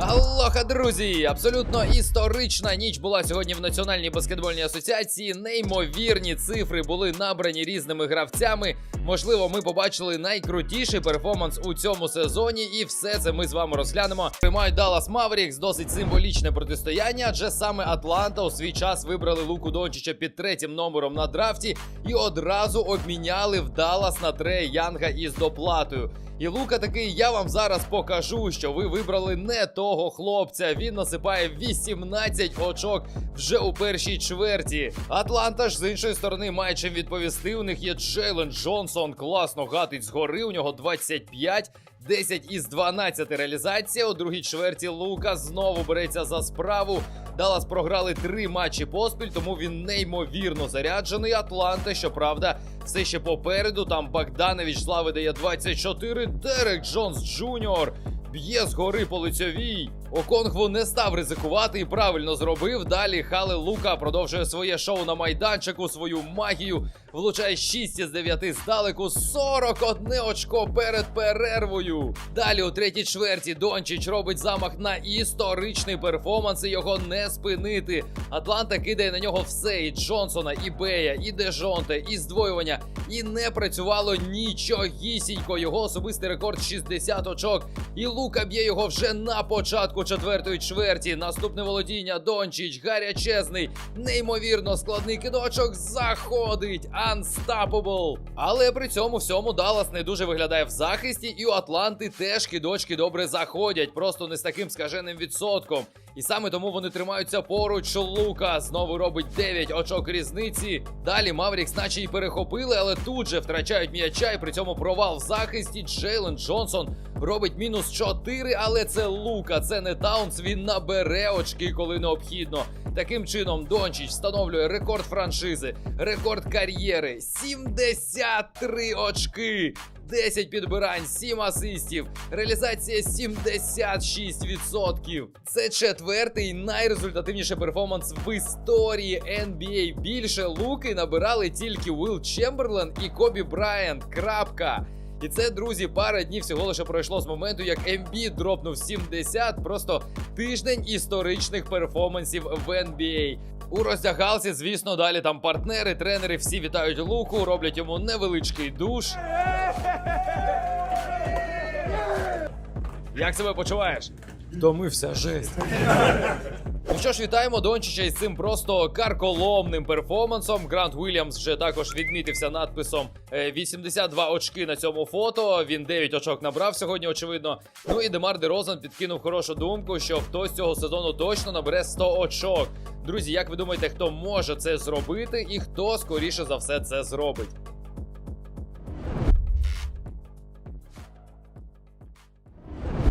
Алоха, друзі! Абсолютно історична ніч була сьогодні в Національній баскетбольній асоціації. Неймовірні цифри були набрані різними гравцями. Можливо, ми побачили найкрутіший перформанс у цьому сезоні, і все це ми з вами розглянемо. Приймають Даллас Маверікс досить символічне протистояння, адже саме Атланта у свій час вибрали Луку Дончича під третім номером на драфті і одразу обміняли в Даллас на Трея Янга із доплатою. І Лука такий, я вам зараз покажу, що ви вибрали не того хлопця. Він насипає 18 очок вже у першій чверті. Атланта ж з іншої сторони має чим відповісти. У них є Джейлен Джонсон, класно гатить згори. У нього 25. 10 із 12 реалізація. У другій чверті Лука знову береться за справу. Даллас програли три матчі поспіль, тому він неймовірно заряджений. Атланта, щоправда, все ще попереду. Там Богданович з лави дає 24. Дерек Джонс Джуніор б'є згори по лицьовій. Оконгву не став ризикувати і правильно зробив. Далі Хале Лука продовжує своє шоу на майданчику, свою магію. Влучає 6 із 9 здалеку, 41 очко перед перервою. Далі у третій чверті Дончич робить замах на історичний перформанс і його не спинити. Атланта кидає на нього все: і Джонсона, і Бея, і Дежонте, і здвоювання. І не працювало нічогісінько. Його особистий рекорд 60 очок. І Лука б'є його вже на початку четвертої чверті. Наступне володіння Дончич, гарячезний, неймовірно складний кидочок заходить. Unstoppable. Але при цьому всьому Даллас не дуже виглядає в захисті, і у Атланти теж кидочки добре заходять, просто не з таким скаженим відсотком. І саме тому вони тримаються поруч. Лука знову робить 9 очок різниці. Далі Маврікс, наче й перехопили, але тут же втрачають м'яча, і при цьому провал в захисті. Джейлен Джонсон робить мінус 4, але це Лука, це не Таунс. Він набере очки, коли необхідно. Таким чином, Дончич встановлює рекорд франшизи, рекорд кар'єри 73 очки. 10 підбирань, 7 асистів, реалізація 76%. Це четвертий найрезультативніший перформанс в історії NBA. Більше луки набирали тільки Уилл Чемберлен і Кобі Брайант. Крапка. І це, друзі, пара днів всього лише пройшло з моменту, як Embiid дропнув 70. Просто тиждень історичних перформансів в NBA. У роздягалці, звісно, далі там партнери, тренери всі вітають луку, роблять йому невеличкий душ. Як себе почуваєш? Втомився жесть. Ну що ж, вітаємо Дончича із цим просто карколомним перформансом. Грант Уільямс вже також відмітився надписом е, 82 очки на цьому фото. Він 9 очок набрав сьогодні, очевидно. Ну і Демар Дерозан підкинув хорошу думку, що хтось цього сезону точно набере 100 очок. Друзі, як ви думаєте, хто може це зробити і хто скоріше за все це зробить?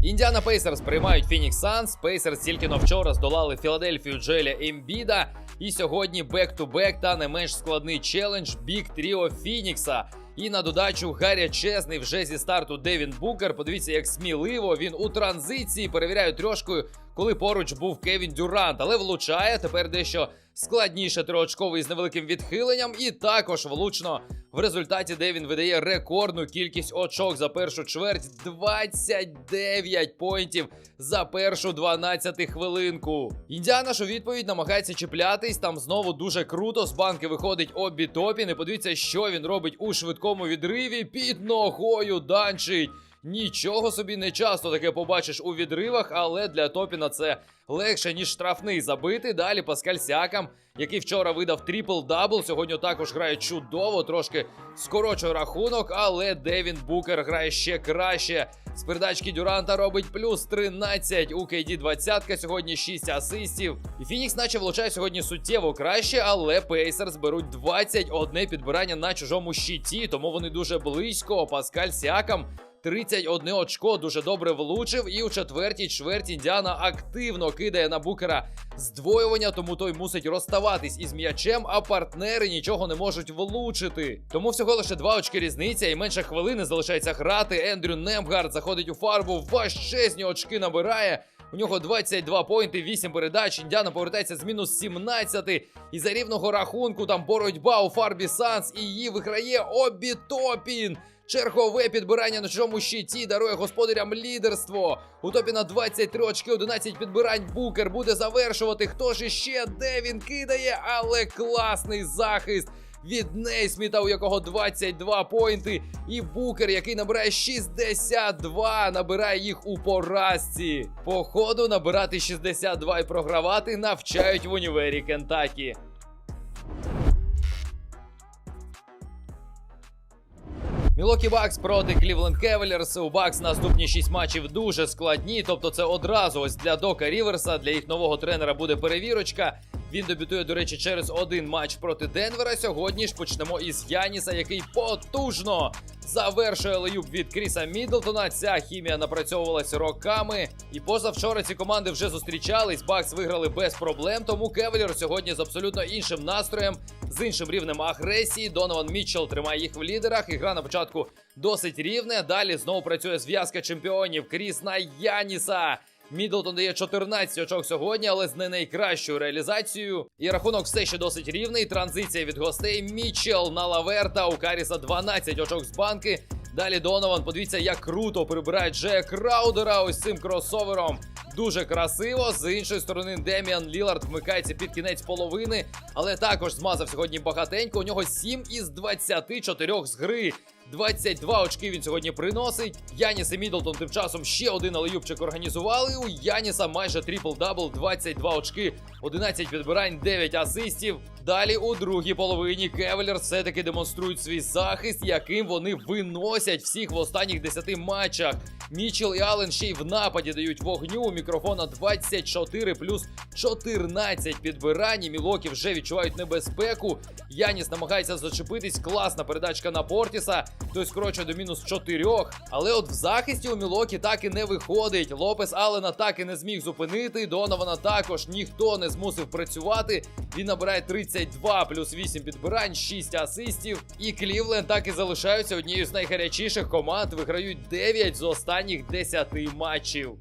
Індіана Пейсерс приймають Фінікс Санс. Пейсерс тільки но вчора здолали Філадельфію Джеля Ембіда. І сьогодні бек-ту-бек та не менш складний челендж Біг Тріо Фінікса. І на додачу гарячезний вже зі старту Девін Букер. Подивіться, як сміливо він у транзиції перевіряє трошкою, коли поруч був Кевін Дюрант, але влучає тепер дещо складніше триочковий з невеликим відхиленням. І також влучно в результаті Девін видає рекордну кількість очок за першу чверть 29 поінтів за першу 12 хвилинку. Індіана ж у відповідь намагається чіплятись. Там знову дуже круто. З банки виходить Обі Топін. І подивіться, що він робить у швидкому відриві. Під ногою данчить. Нічого собі не часто таке побачиш у відривах, але для Топіна це легше, ніж штрафний забити. Далі Паскаль Сякам, який вчора видав трипл-дабл, сьогодні також грає чудово, трошки скорочує рахунок, але Девін Букер грає ще краще. З передачки Дюранта робить плюс 13 у KD 20 сьогодні 6 асистів. Фінікс наче влучає сьогодні суттєво краще, але Пейсерс беруть 21 підбирання на чужому щиті, тому вони дуже близько. Паскаль Сіакам 31 очко дуже добре влучив. І у четвертій чверті Індіана активно кидає на букера здвоювання, тому той мусить розставатись із м'ячем, а партнери нічого не можуть влучити. Тому всього лише два очки різниця, і менше хвилини залишається грати. Ендрю Немгард заходить у фарбу, важчезні очки набирає. У нього 22 поінти, 8 передач. Індіана повертається з мінус 17. І за рівного рахунку там боротьба у фарбі Санс. І її виграє Обі Топін. Чергове підбирання на чужому щиті дарує господарям лідерство. У топі на 23 очки, 11 підбирань. Букер буде завершувати. Хто ж іще? Де він кидає? Але класний захист від Нейсміта, у якого 22 поінти. І Букер, який набирає 62, набирає їх у поразці. По ходу набирати 62 і програвати навчають в універі Кентакі. Мілокі Бакс проти Клівленд Кевелерс. У Бакс наступні 6 матчів дуже складні. Тобто, це одразу ось для Дока Ріверса, для їх нового тренера буде перевірочка. Він дебютує, до речі, через один матч проти Денвера. Сьогодні ж почнемо із Яніса, який потужно завершує леюб від Кріса Мідлтона. Ця хімія напрацьовувалася роками. І позавчора ці команди вже зустрічались. Бакс виграли без проблем. Тому Кевелер сьогодні з абсолютно іншим настроєм, з іншим рівнем агресії. Донован Мітчелл тримає їх в лідерах. І гра на початку досить рівне. Далі знову працює зв'язка чемпіонів. Кріс на Яніса. Мідлтон дає 14 очок сьогодні, але з не найкращою реалізацією. І рахунок все ще досить рівний. Транзиція від гостей. Мічел на Лаверта. У Каріса 12 очок з банки. Далі Донован. Подивіться, як круто прибирає Джея Краудера ось цим кросовером. Дуже красиво. З іншої сторони, Деміан Лілард вмикається під кінець половини, але також змазав сьогодні багатенько. У нього 7 із 24 з гри. 22 очки він сьогодні приносить. Яніс і Мідлтон тим часом ще один алеюбчик організували. У Яніса майже трипл-дабл, 22 очки, 11 підбирань, 9 асистів. Далі у другій половині Кевелер все-таки демонструють свій захист, яким вони виносять всіх в останніх 10 матчах. Мічел і Аллен ще й в нападі дають вогню. У мікрофона 24 плюс 14 підбирань. І Мілокі вже відчувають небезпеку. Яніс намагається зачепитись. Класна передачка на Портіса. Той коротше до мінус 4. Але от в захисті у Мілокі так і не виходить. Лопес Алена так і не зміг зупинити. Донована також ніхто не змусив працювати. Він набирає 32 плюс 8 підбирань, 6 асистів. І Клівленд так і залишаються однією з найгарячіших команд. Виграють 9 з останніх 10 матчів.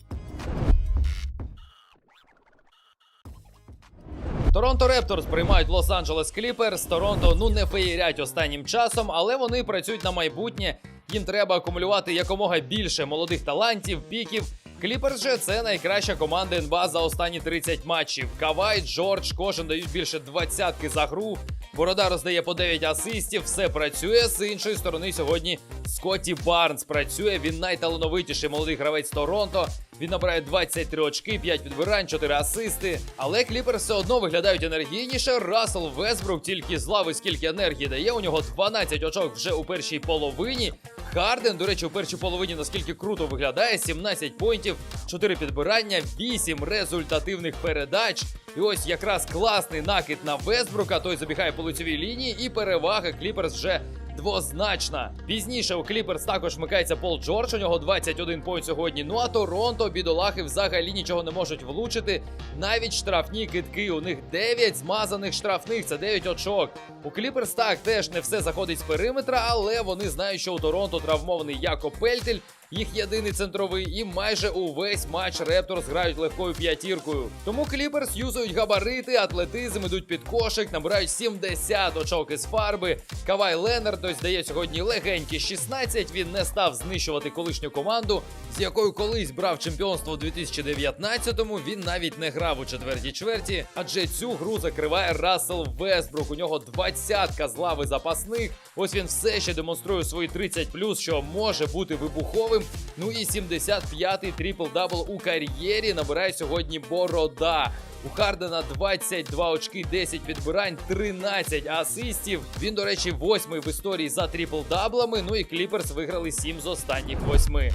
Торонто Репторс приймають Лос-Анджелес Кліперс. Торонто ну не феєрять останнім часом, але вони працюють на майбутнє. Їм треба акумулювати якомога більше молодих талантів, піків. Кліперс же це найкраща команда НБА за останні 30 матчів. Кавай, Джордж, кожен дають більше двадцятки за гру. Борода роздає по 9 асистів, все працює. З іншої сторони, сьогодні Скотті Барнс працює. Він найталановитіший молодий гравець Торонто. Він набирає 23 очки, 5 підбирань, 4 асисти. Але Кліперс все одно виглядають енергійніше. Рассел Весбрук тільки з лави скільки енергії дає. У нього 12 очок вже у першій половині. Харден, до речі, у першій половині наскільки круто виглядає: 17 поінтів, 4 підбирання, 8 результативних передач. І ось якраз класний накид на Весбрука. Той забігає по лицевій лінії, і перевага Кліперс вже двозначна. Пізніше у Кліперс також вмикається Пол Джордж. У нього 21 поінт сьогодні. Ну а Торонто бідолахи взагалі нічого не можуть влучити. Навіть штрафні китки. У них 9 змазаних штрафних. Це 9 очок. У Кліперс так теж не все заходить з периметра, але вони знають, що у Торонто травмований Яко Пельтель. Їх єдиний центровий, і майже увесь матч Репторс грають легкою п'ятіркою. Тому Кліперс юзують габарити, атлетизм, ідуть під кошик, набирають 70 очок із фарби. Кавай Ленард ось дає сьогодні легенькі 16. Він не став знищувати колишню команду, з якою колись брав чемпіонство у 2019-му. Він навіть не грав у четвертій чверті, адже цю гру закриває Рассел Вестбрук. У нього двадцятка з лави запасних. Ось він все ще демонструє свої 30+, що може бути вибуховим. Ну і 75-й трипл-дабл у кар'єрі набирає сьогодні Борода. У Хардена 22 очки, 10 підбирань, 13 асистів. Він, до речі, восьмий в історії за трипл-даблами. Ну і Кліперс виграли 7 з останніх восьми.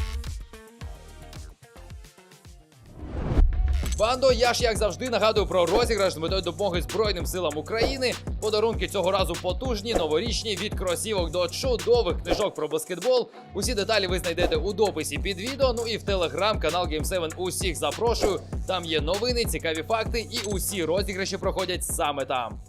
Бандо, я ж як завжди нагадую про розіграш з метою допомоги Збройним силам України. Подарунки цього разу потужні, новорічні від кросівок до чудових книжок про баскетбол. Усі деталі ви знайдете у дописі під відео. Ну і в телеграм-канал Game7 усіх запрошую. Там є новини, цікаві факти, і усі розіграші проходять саме там.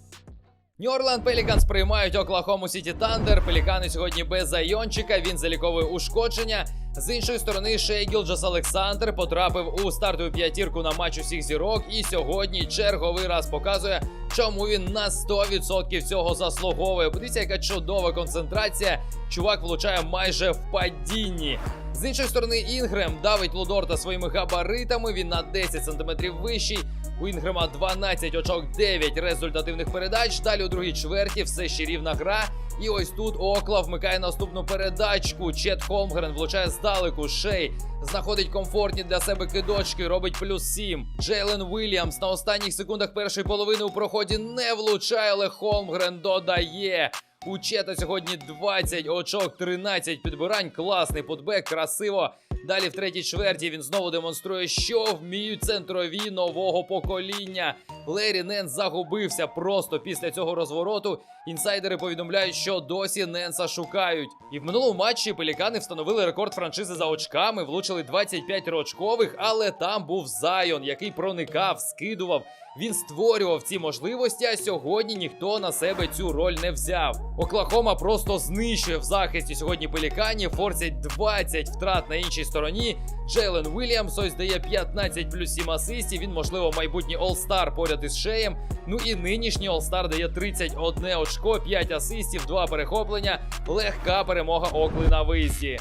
Нью-Орланд Пеліканс приймають Оклахому Сіті Тандер. Пелікани сьогодні без зайончика. Він заліковує ушкодження. З іншої сторони, Шей Гілджас Олександр потрапив у стартову п'ятірку на матч усіх зірок. І сьогодні черговий раз показує, чому він на 100% цього заслуговує. Подивіться, яка чудова концентрація. Чувак влучає майже в падінні. З іншої сторони, Інгрем давить Лудорта своїми габаритами. Він на 10 см вищий. У Інгрема 12 очок, 9 результативних передач. Далі у другій чверті все ще рівна гра. І ось тут Окла вмикає наступну передачку. Чет Холмгрен влучає здалеку. Шей знаходить комфортні для себе кидочки, робить плюс 7. Джейлен Уільямс на останніх секундах першої половини у проході не влучає, але Холмгрен додає. У сьогодні 20 очок, 13 підбирань. Класний путбек, красиво. Далі в третій чверті він знову демонструє, що вміють центрові нового покоління. Лері Нен загубився просто після цього розвороту. Інсайдери повідомляють, що досі Ненса шукають. І в минулому матчі пелікани встановили рекорд франшизи за очками, влучили 25 очкових, але там був Зайон, який проникав, скидував. Він створював ці можливості, а сьогодні ніхто на себе цю роль не взяв. Оклахома просто знищує в захисті сьогодні пеліканів, форсять 20 втрат на іншій стороні. Джейлен Вільямс ось дає 15 плюс 7 асистів. Він, можливо, майбутній All-Star поряд із шеєм. Ну і нинішній All-Star дає 31 очко, 5 асистів, 2 перехоплення. Легка перемога Окли на виїзді.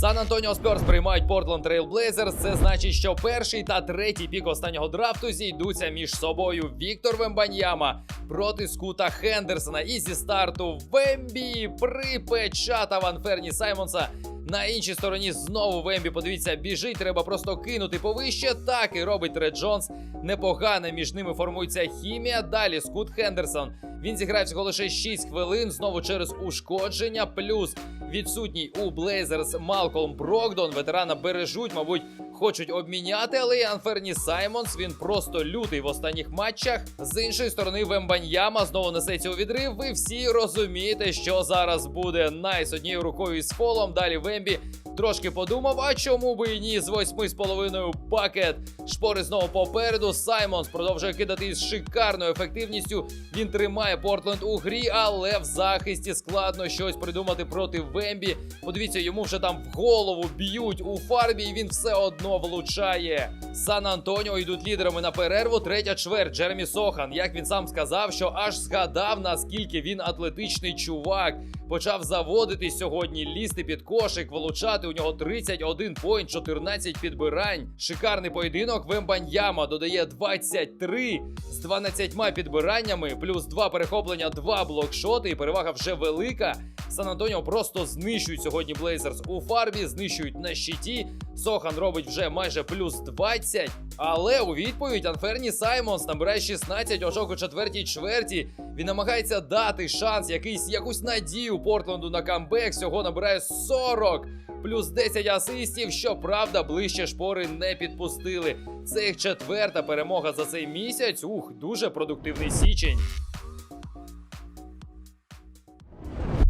Сан Антоніо Спьорс приймають Портленд Трейл Блейзерс. Це значить, що перший та третій пік останнього драфту зійдуться між собою. Віктор Вембаньяма проти Скута Хендерсона. І зі старту Вембі припечатав Анферні Саймонса. На іншій стороні знову Вембі, подивіться, біжить, треба просто кинути повище. Так і робить Ред Джонс. Непогано між ними формується хімія. Далі Скут Хендерсон. Він зіграв всього лише 6 хвилин, знову через ушкодження. Плюс відсутній у Блейзерс Малколм Брокдон. Ветерана бережуть, мабуть, хочуть обміняти, але Анферні Саймонс він просто лютий в останніх матчах. З іншої сторони, Вембаньяма знову несеться у відрив. Ви всі розумієте, що зараз буде Найс однією рукою із фолом. Далі Вембі трошки подумав, а чому би і ні, з восьми з половиною пакет. Шпори знову попереду. Саймонс продовжує кидати із шикарною ефективністю. Він тримає Портленд у грі, але в захисті складно щось придумати проти Вембі. Подивіться, йому вже там в голову б'ють у фарбі, і він все одно влучає. Сан Антоніо йдуть лідерами на перерву. Третя чверть. Джеремі Сохан. Як він сам сказав, що аж згадав, наскільки він атлетичний чувак. Почав заводити сьогодні, лізти під кошик, влучати. У нього 31 поінт, 14 підбирань. Шикарний поєдинок. Вембаньяма додає 23 з 12 підбираннями, плюс 2 перехоплення, 2 блокшоти. І перевага вже велика. Сан Антоніо просто знищують сьогодні Блейзерс у фарбі, знищують на щиті. Сохан робить вже майже плюс 20. Але у відповідь Анферні Саймонс набирає 16 очок у четвертій чверті. Він намагається дати шанс, якийсь якусь надію Портленду на камбек. Всього набирає 40. Плюс 10 асистів, щоправда, ближче шпори не підпустили. Це їх четверта перемога за цей місяць. Ух, дуже продуктивний січень.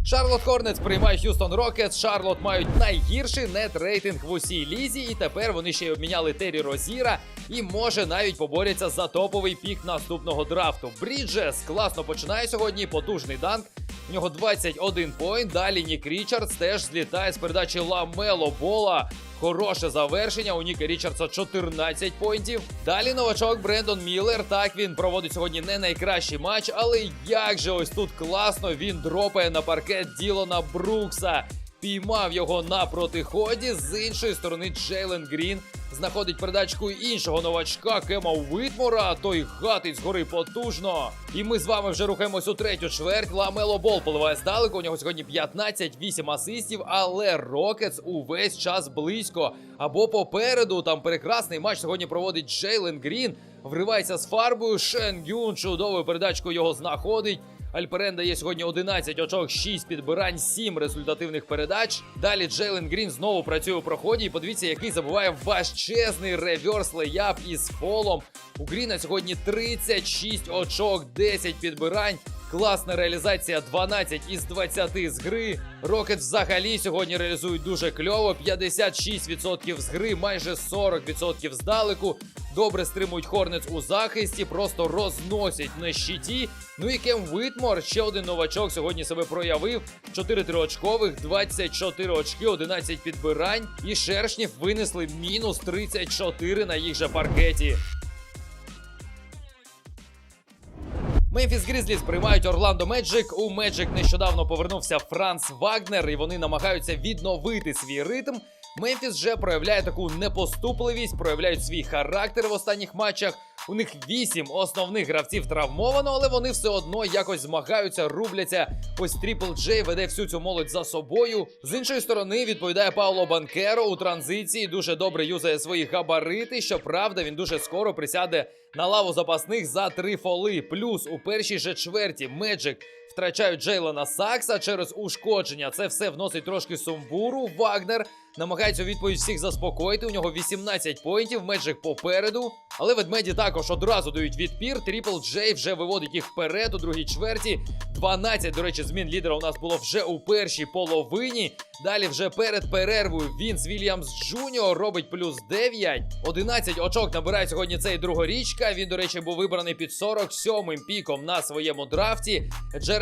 Шарлот Хорнетс приймає Х'юстон Рокетс. Шарлот мають найгірший нет-рейтинг в усій лізі, і тепер вони ще й обміняли Террі Розіра і може навіть поборяться за топовий пік наступного драфту. Бріджес класно починає сьогодні. Потужний данк. У нього 21 поінт. Далі Нік Річардс теж злітає з передачі Ламело Бола. Хороше завершення. У Ніка Річардса 14 поінтів. Далі новачок Брендон Міллер. Так він проводить сьогодні не найкращий матч, але як же ось тут класно він дропає на паркет Ділона Брукса. Піймав його на протиході. З іншої сторони Джейлен Грін знаходить передачку іншого новачка Кема Уитмора. Той гатить згори потужно. І ми з вами вже рухаємось у третю чверть. Ламело Бол поливає здалеку. У нього сьогодні 15, 8 асистів, але Рокетс увесь час близько. Або попереду. Там прекрасний матч сьогодні проводить Джейлен Грін. Вривається з фарбою. Шен Гюн чудовою передачкою його знаходить. Альперен дає сьогодні 11 очок, 6 підбирань, 7 результативних передач. Далі Джейлен Грін знову працює у проході. І подивіться, який забуває важчезний реверс леяп із фолом. У Гріна сьогодні 36 очок, 10 підбирань. Класна реалізація 12 із 20 з гри. Рокет взагалі сьогодні реалізують дуже кльово. 56% з гри, майже 40% здалеку. Добре стримують Хорнец у захисті, просто розносять на щиті. Ну і Кем Витмор, ще один новачок, сьогодні себе проявив. 4 триочкових, 24 очки, 11 підбирань. І шершнів винесли мінус 34 на їх же паркеті. Мемфіс Грізліс приймають Орландо Меджик. У Меджик нещодавно повернувся Франц Вагнер, і вони намагаються відновити свій ритм. Мемфіс вже проявляє таку непоступливість, проявляють свій характер в останніх матчах. У них вісім основних гравців травмовано, але вони все одно якось змагаються, рубляться. Ось Тріпл Джей веде всю цю молодь за собою. З іншої сторони відповідає Пауло Банкеро у транзиції. Дуже добре юзає свої габарити. Щоправда, він дуже скоро присяде на лаву запасних за три фоли. Плюс у першій же чверті Меджик втрачають Джейлона Сакса через ушкодження. Це все вносить трошки сумбуру. Вагнер намагається у відповідь всіх заспокоїти. У нього 18 поінтів, Меджик попереду. Але ведмеді також одразу дають відпір. Тріпл Джей вже виводить їх вперед у другій чверті. 12, до речі, змін лідера у нас було вже у першій половині. Далі вже перед перервою Вінс Вільямс Джуніор робить плюс 9. 11 очок набирає сьогодні цей другорічка. Він, до речі, був вибраний під 47-м піком на своєму драфті.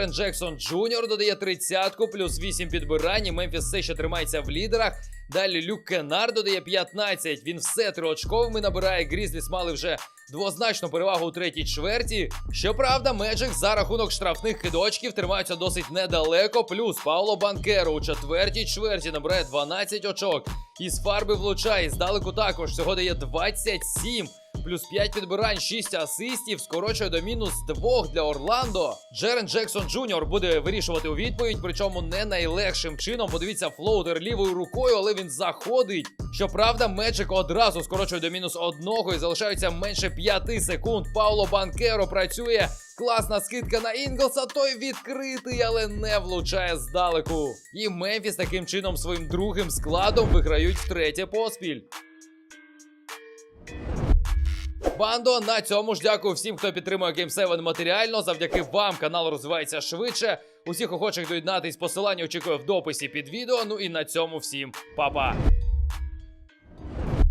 Джерен Джексон Джуніор додає 30-ку, плюс 8 підбирань. Мемфіс все ще тримається в лідерах. Далі Люк Кенар додає 15. Він все триочковими набирає. Грізліс мали вже двозначну перевагу у третій чверті. Щоправда, Меджик за рахунок штрафних хидочків тримаються досить недалеко. Плюс Пауло Банкеро у четвертій чверті набирає 12 очок. Із фарби влучає. Здалеку також всього дає 27. Плюс 5 підбирань, 6 асистів, скорочує до мінус 2 для Орландо. Джерен Джексон Джуніор буде вирішувати у відповідь, причому не найлегшим чином. Подивіться, флоутер лівою рукою, але він заходить. Щоправда, Меджик одразу скорочує до мінус одного і залишається менше 5 секунд. Пауло Банкеро працює. Класна скидка на Інглса, той відкритий, але не влучає здалеку. І Мемфіс таким чином своїм другим складом виграють втретє поспіль. Бандо, на цьому ж дякую всім, хто підтримує Game 7 матеріально. Завдяки вам канал розвивається швидше. Усіх охочих доєднатись посилання очікую в дописі під відео. Ну і на цьому всім па-па.